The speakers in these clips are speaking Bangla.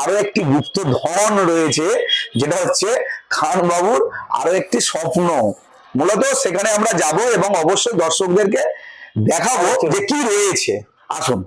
আরও একটি গুপ্ত ধন রয়েছে, যেটা হচ্ছে খান বাবুর আরও একটি স্বপ্ন। মূলত সেখানে আমরা যাব এবং অবশ্যই দর্শকদেরকে দেখাবো যে কি রয়েছে। আসুন।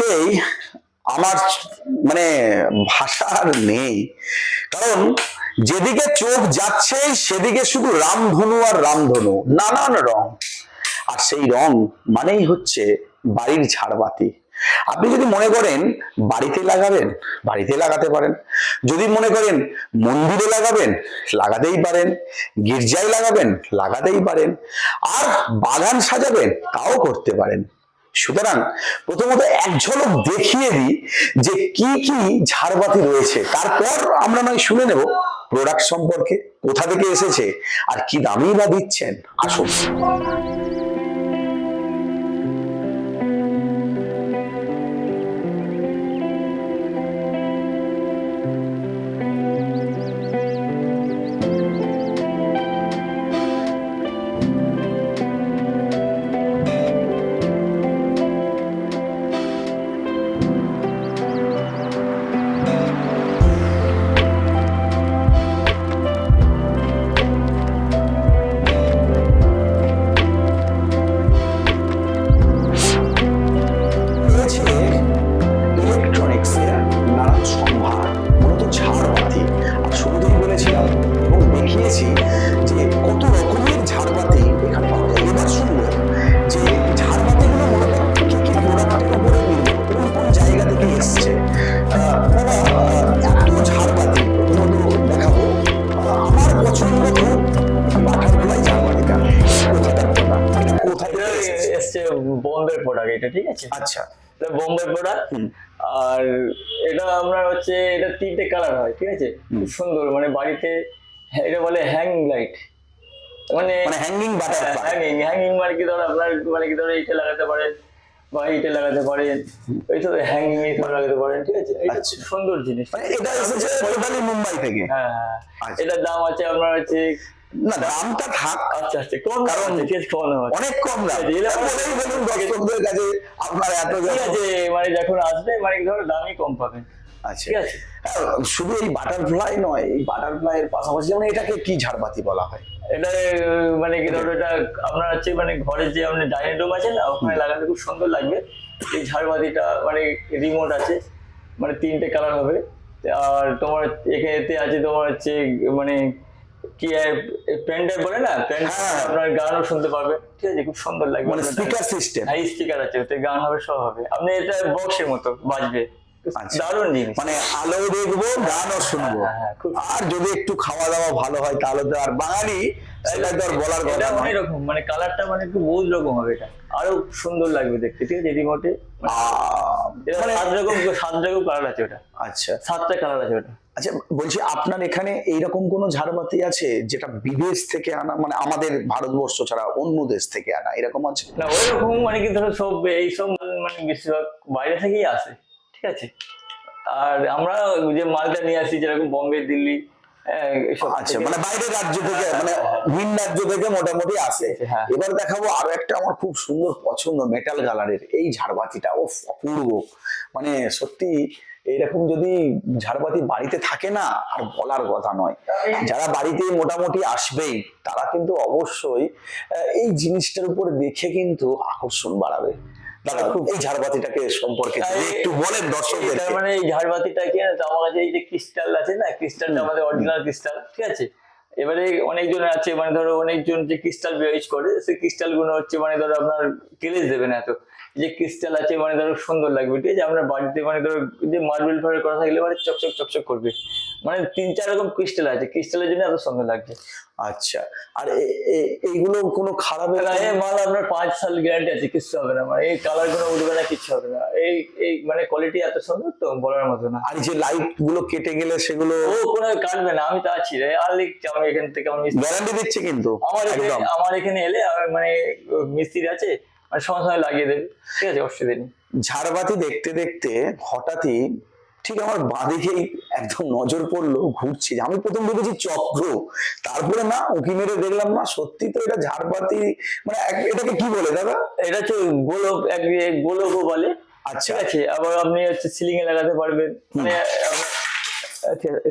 এসেই আমার মানে ভাষার নেই। কারণ যেদিকে চোখ যাচ্ছে, সেদিকে শুধু রামধনু আর রামধনু, নানান রং। আর সেই রং মানেই হচ্ছে বাড়ির ঝাড়বাতি। আপনি যদি মনে করেন বাড়িতে লাগাবেন, বাড়িতে লাগাতে পারেন। যদি মনে করেন মন্দিরে লাগাবেন, লাগাতেই পারেন। গির্জায় লাগাবেন, লাগাতেই পারেন। আর বাগান সাজাবেন, তাও করতে পারেন। সুতরাং প্রথমত এক ঝলক দেখিয়ে দিই যে কি কি ঝাড়বাতি রয়েছে। তারপর আমরা নয় শুনে নেব প্রোডাক্ট সম্পর্কে, কোথা থেকে এসেছে, আর কি দামই বা দিচ্ছেন। আসুন। এবং দেখিয়েছি যে কত রকমের ঝাড়বাতি এখানে পাওয়া যায়। এবার শুনব যে ঝাড়বাতিগুলো মূলত কি কি নির্ভর কোন কোন জায়গা থেকে এসছে? আহ, এত ঝাড়বাতি দেখাবো। আমার পছন্দ খুব বাটারফ্লাই ঝাড়বাতিটা এটা এসেছে? বোম্বের প্রোডাক্ট এটা ঠিক আছে? আচ্ছা। বোম্বে প্রোডাক্ট আর এটা আমরা হচ্ছে এটা তিনটে কালার হয় ঠিক আছে? খুব সুন্দর মানে বাড়িতে হ্যাঁ, এটা বলে হ্যাঙ্গিং লাইট মানে মানে হ্যাঙ্গিং বাটারফ্লাই হ্যাঙ্গিং হ্যাঙ্গিং মানে কি ধরো আপনার মানে কি ধরো এইটা লাগাতে পারেন বা এইটা লাগাতে পারেন। এই তো হ্যাঙ্গিং এই সব লাগাতে পারেন ঠিক আছে? এটা আচ্ছা। সুন্দর জিনিস। মানে এটা এসেছে টোটালি মুম্বাই থেকে? হ্যাঁ হ্যাঁ। আচ্ছা। এটার দাম আছে আপনার হচ্ছে না দামটা থাক। আচ্ছা আচ্ছা কম কারণ কারণ ঠিক আছে কম অনেক কম দাম। ঠিক বলুন দর্শকদের কাছে আপনার এত আছে মানে যখন আসবে মানে ধরো দামই কম পাবেন। আচ্ছা ঠিক আছে। শুধু এই বাটারফ্লাই নয় এই বাটারফ্লাই এর পাশাপাশি যেমন এটাকে কি ঝাড়বাতি বলা হয়? এটা মানে কি ধরো এটা আপনার হচ্ছে মানে ঘরের যে আপনার ডাইনিং রুম আছে না ওখানে লাগালে খুব সুন্দর লাগবে। এই ঝাড়বাতিটা মানে রিমোট আছে মানে তিনটে কালার হবে। আর তোমার এখানেতে আছে তোমার হচ্ছে মানে কি প্যান্ডেল বলে না? প্যান্ড হ্যাঁ। আপনার গানও শুনতে পারবে। ঠিক আছে খুব সুন্দর লাগবে মানে স্পিকার সিস্টেম হ্যাঁ স্পিকার আছে ওতে গান হবে সব হবে। আপনি এটা বক্সের মতো বাজবে। দারুণ জিনিস। মানে আলো দেখব গানও শুনব। হ্যাঁ, হ্যাঁ, আর যদি একটু খাওয়া দাওয়া ভালো হয় তাহলে তো আর বাঙালি সেটা তো আর বলার কথা নয়। অনেক মানে কালারটা মানে একটু বহুত রকম হবে এটা। আরও সুন্দর লাগবে দেখতে ঠিক আছে? রিমোটে মানে সাত রকম সাত রকম কালার আছে ওটা। আচ্ছা। সাতটা কালার আছে ওটা। আচ্ছা বলছি আপনার এখানে এইরকম কোনো ঝাড়বাতি আছে যেটা বিদেশ থেকে আনা মানে আমাদের ভারতবর্ষ ছাড়া অন্য দেশ থেকে আনা এরকম আছে? না ওই রকম মানে কি ধরো সব এইসব মানে বেশিরভাগ বাইরে থেকেই আসে। ঠিক আছে? আর আমরা যে মালটা নিয়ে আসি যেরকম বোম্বে দিল্লি হ্যাঁ, আচ্ছা মানে বাইরের রাজ্য থেকে মানে ভিন রাজ্য থেকে মোটামুটি আসে। হ্যাঁ। এবার দেখাবো আরও একটা আমার খুব সুন্দর পছন্দ মেটাল কালারের এই ঝাড়বাতিটা। ও অপূর্ব। মানে সত্যি এইরকম যদি ঝাড়বাতি বাড়িতে থাকে না আর বলার কথা নয়। যারা বাড়িতে মোটামুটি আসবেই তারা কিন্তু অবশ্যই এই জিনিসটার উপর দেখে কিন্তু আকর্ষণ বাড়াবে। দাদা খুব এই ঝাড়বাতিটাকে সম্পর্কে একটু বলেন তার মানে এই ঝাড়বাতিটা কি আমার কাছে এই যে ক্রিস্টাল আছে না ক্রিস্টালটা আমাদের অরিজিনাল ক্রিস্টাল ঠিক আছে? এবারে অনেকজন আছে মানে ধরো অনেকজন যে ক্রিস্টাল ইউজ করে সেই ক্রিস্টালগুলো হচ্ছে মানে ধরো আপনার কেলেস দেবে না এত। যে ক্রিস্টাল আছে মানে ধরো সুন্দর লাগবে ঠিক আছে? আপনার বাড়িতে মানে ধরো যে মার্বেল ফার্বেল করা থাকলে মানে চকচক চকচক করবে। মানে তিন চার রকম ক্রিস্টাল আছে ক্রিস্টালের জন্য এত সুন্দর লাগছে। আচ্ছা আর এইগুলো কোনো খারাপ না, মাল আপনার পাঁচ সাল গ্যারান্টি আছে কিছু হবে না মানে এই কালারগুলো উঠবে না কিছু হবে না। এই এই মানে কোয়ালিটি এত সুন্দর তো বলার মতো না। আর যে লাইটগুলো কেটে গেলে সেগুলো ও কোনো কাটবে না আমি তো আছি রে। আর লিখ আমি এখান থেকে মিস্ত্রি গ্যারান্টি দিচ্ছে কিন্তু আমার এখানে আমার এখানে এলে মানে মিস্ত্রি আছে মানে সময় সময় লাগিয়ে দেবে। ঠিক আছে অসুবিধা নেই। ঝাড়বাতি দেখতে দেখতে হঠাৎই ঠিক আমার বাঁদিকেই একদম নজর পড়ল ঘুরছে। আমি প্রথম ভেবেছি চক্র। তারপরে না উকি মেরে দেখলাম না সত্যি তো এটা ঝাড়বাতি মানে এটাকে কি বলে দাদা? এটা হচ্ছে গোলক এক গোলকও বলে। আচ্ছা। আছে আবার আপনি হচ্ছে সিলিং এ লাগাতে পারবেন। মানে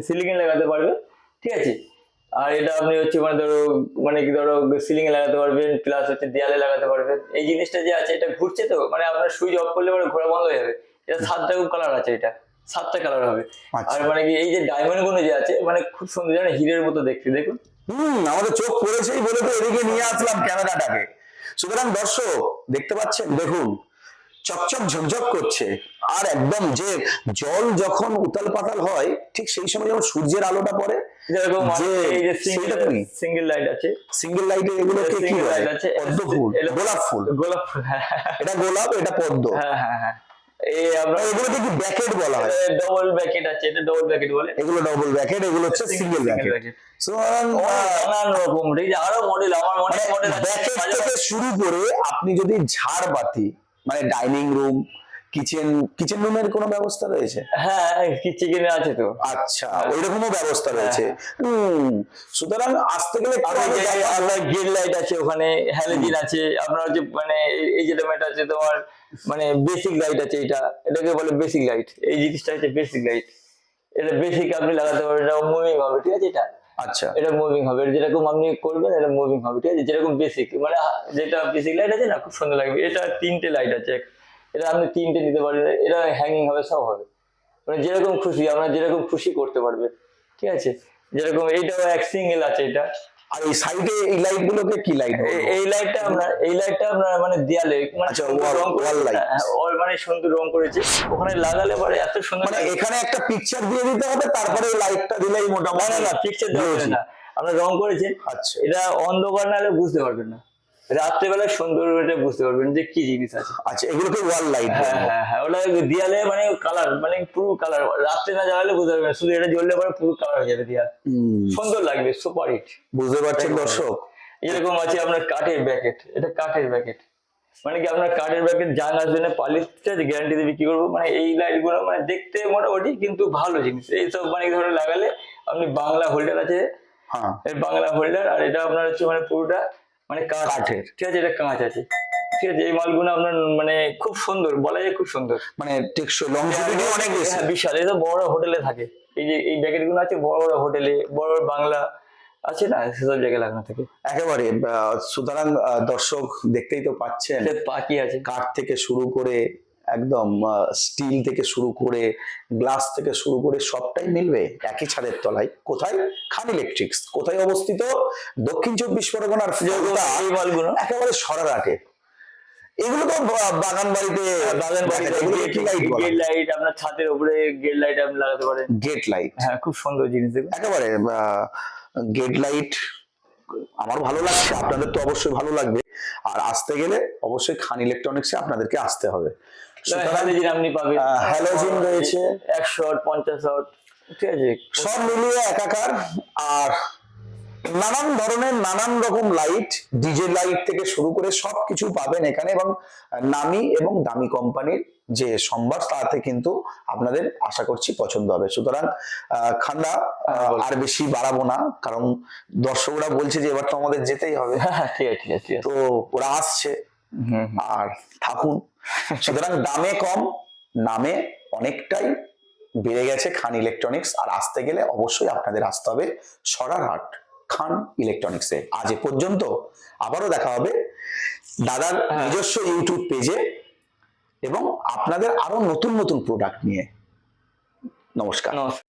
সিলিং এ লাগাতে পারবেন। ঠিক আছে আর এটা আপনি হচ্ছে মানে ধরো মানে কি ধরো সিলিং এ লাগাতে পারবেন প্লাস হচ্ছে দেয়ালে লাগাতে পারবেন। এই জিনিসটা যে আছে এটা ঘুরছে তো মানে আপনার সুইচ অফ করলে মানে ঘোরা বন্ধ হয়ে যাবে। এটা সাতটা কালার আছে এটা। সাতটা কালার হবে। আচ্ছা। আর মানে কি এই যে ডায়মন্ডগুলো যে আছে মানে খুব সুন্দর জানেন হিরের মতো দেখতে দেখুন। হম আমাদের চোখ পড়েছেই বলে তো এদিকে নিয়ে আসলাম ক্যামেরাটাকে। সুতরাং দর্শক দেখতে পাচ্ছেন দেখুন চকচক ঝকঝক করছে। আর একদম যে জল যখন উতাল পাতাল হয় ঠিক সেই সময় যখন সূর্যের আলোটা পড়ে। যেরকম এই যে সিঙ্গেল সেইটা তুমি? সিঙ্গেল লাইট আছে। সিঙ্গেল লাইটে এগুলোকে কি লাইট আছে। পদ্ম ফুল গোলাপ ফুল। গোলাপ ফুল হ্যাঁ। এটা গোলাপ এটা পদ্ম। হ্যাঁ হ্যাঁ হ্যাঁ। এই আপনার এগুলোকে কি ব্যাকেট বলা হয়? ডবল ব্যাকেট আছে এটা ডবল ব্যাকেট বলে। এগুলো ডবল ব্যাকেট এগুলো হচ্ছে সিঙ্গেল ব্যাকেট নানান রকম আরও মডেল আমার মনে মডেল ব্যাকেট থেকে শুরু করে আপনি যদি ঝাড়বাতি মানে ডাইনিং রুম কিচেন কিচেন রুমের কোনো ব্যবস্থা রয়েছে? হ্যাঁ কি আছে তো। আচ্ছা ওইরকমও ব্যবস্থা রয়েছে। হম সুতরাং আসতে গেলে ওই যে। আপনার লাইট আছে ওখানে হ্যালোজিন আছে আপনার হচ্ছে মানে এই- যেটা আছে তোমার মানে বেসিক লাইট আছে এটা। এটাকে বলে বেসিক লাইট এই জিনিসটা হচ্ছে বেসিক লাইট এটা বেসিক আপনি লাগাতে পারবেন এটা মুভিং হবে ঠিক আছে এটা? আচ্ছা। এটা মুভিং হবে যেরকম আপনি করবেন এটা মুভিং হবে ঠিক আছে? যেরকম বেসিক মানে যেটা বেসিক লাইট আছে না খুব সুন্দর লাগবে। এটা তিনটে লাইট আছে এটা আপনি তিনটে নিতে পারেন এটা হ্যাঙ্গিং হবে সব হবে। মানে যেরকম খুশি আপনার যেরকম খুশি করতে পারবে। ঠিক আছে? যেরকম এইটাও এক সিঙ্গেল আছে এটা। আর এই সাইডে এই লাইট গুলোকে কি লাইট এই লাইটটা আমরা এই লাইটটা আমরা মানে দেয়ালে মানে আচ্ছা, সুন্দর রং করে- wall light। হ্যাঁ, wall মানে সুন্দর রং করেছে। ওখানে লাগালে পরে এত সুন্দর মানে এখানে একটা পিকচার দিয়ে দিতে হবে তারপরে লাইটটা দিলেই না মোটামুটি না না পিকচার দেওয়া না। আমরা রং করেছি। আচ্ছা। এটা অন্ধকার না হলে বুঝতে পারবেন না। রাত্রেবেলা সুন্দর এটা বুঝতে পারবেন যে কি জিনিস আছে। আচ্ছা এগুলোকে ওয়াল লাইট হ্যাঁ হ্যাঁ হ্যাঁ ওটা দেয়ালে মানে কালার মানে পুরো কালার রাত্রে না জ্বালালে বুঝতে পারবেন। শুধু এটা জ্বললে পরে পুরো কালার হয়ে যাবে দেয়াল। সুন্দর লাগবে সুপার হিট বুঝতে পারছেন দর্শক? এরকম আছে আপনার কাঠের ব্যাকেট এটা কাঠের ব্যাকেট মানে কি আপনার কাঠের ব্যাকেট যান আসবে না পালিশ গ্যারান্টি দিয়ে বিক্রি করব? মানে এই লাইটগুলো মানে দেখতে মোটামুটি কিন্তু ভালো জিনিস। এইসব মানে ধরে লাগালে আপনি বাংলা হোল্ডার আছে। হ্যাঁ। বাংলা হোল্ডার আর এটা আপনার হচ্ছে মানে পুরোটা মানে কাঠ কাঠের। ঠিক আছে এটা কাঁচ আছে। ঠিক আছে এই মালগুলো আপনার মানে খুব সুন্দর বলা যায় খুব সুন্দর। মানে টেকসই লংজিভিটি অনেক বেশি। হ্যাঁ বিশাল এটা বড় বড় হোটেলে থাকে। এই যে এই ব্যাকেটগুলো আছে বড় বড় হোটেলে বড় বড় বাংলা আছে না সেসব জায়গায় লাগানো থাকে। একেবারে সুতরাং দর্শক দেখতেই তো পাচ্ছেন। পাখি আছে। কাঠ থেকে শুরু করে একদম স্টিল থেকে শুরু করে গ্লাস থেকে শুরু করে সবটাই মিলবে একই ছাদের তলায়। কোথায়? খান ইলেকট্রিক্স কোথায় অবস্থিত? দক্ষিণ চব্বিশ পরগনার একেবারে সরারাটে এগুলো তো বাগান বাড়িতে বাগান বাড়িতে গেট লাইট আপনার ছাদের উপরে গেট লাইট আপনি লাগাতে পারেন। গেট লাইট হ্যাঁ খুব সুন্দর জিনিস একেবারে গেট লাইট আমার ভালো লাগছে আপনাদের তো অবশ্যই ভালো লাগবে। আর আসতে গেলে অবশ্যই খান ইলেকট্রনিক্সে আপনাদেরকে আসতে হবে। হ্যালোজিন আপনি পাবেন হ্যালোজিন রয়েছে। একশো আট পঞ্চাশ আট ঠিক আছে? সব মিলিয়ে একাকার আর নানান ধরনের নানান রকম লাইট ডিজে লাইট থেকে শুরু করে সবকিছু পাবেন এখানে এবং নামি এবং দামি কোম্পানির যে সম্ভার তাতে কিন্তু আপনাদের আশা করছি পছন্দ হবে। সুতরাং আহ, খান্দা আর বেশি বাড়াবো না কারণ দর্শকরা বলছে যে এবার তো আমাদের যেতেই হবে। হ্যাঁ ঠিক আছে ঠিক আছে ঠিক আছে। তো ওরা আসছে আর থাকুন। সুতরাং দামে কম নামে অনেকটাই বেড়ে গেছে খান ইলেকট্রনিক্স আর আসতে গেলে অবশ্যই আপনাদের আসতে হবে সরারহাট খান ইলেকট্রনিক্সে। আজ এ পর্যন্ত আবারও দেখা হবে দাদার হ্যাঁ। নিজস্ব ইউটিউব পেজে এবং আপনাদের আরও নতুন নতুন প্রোডাক্ট নিয়ে। নমস্কার। নমস্কার।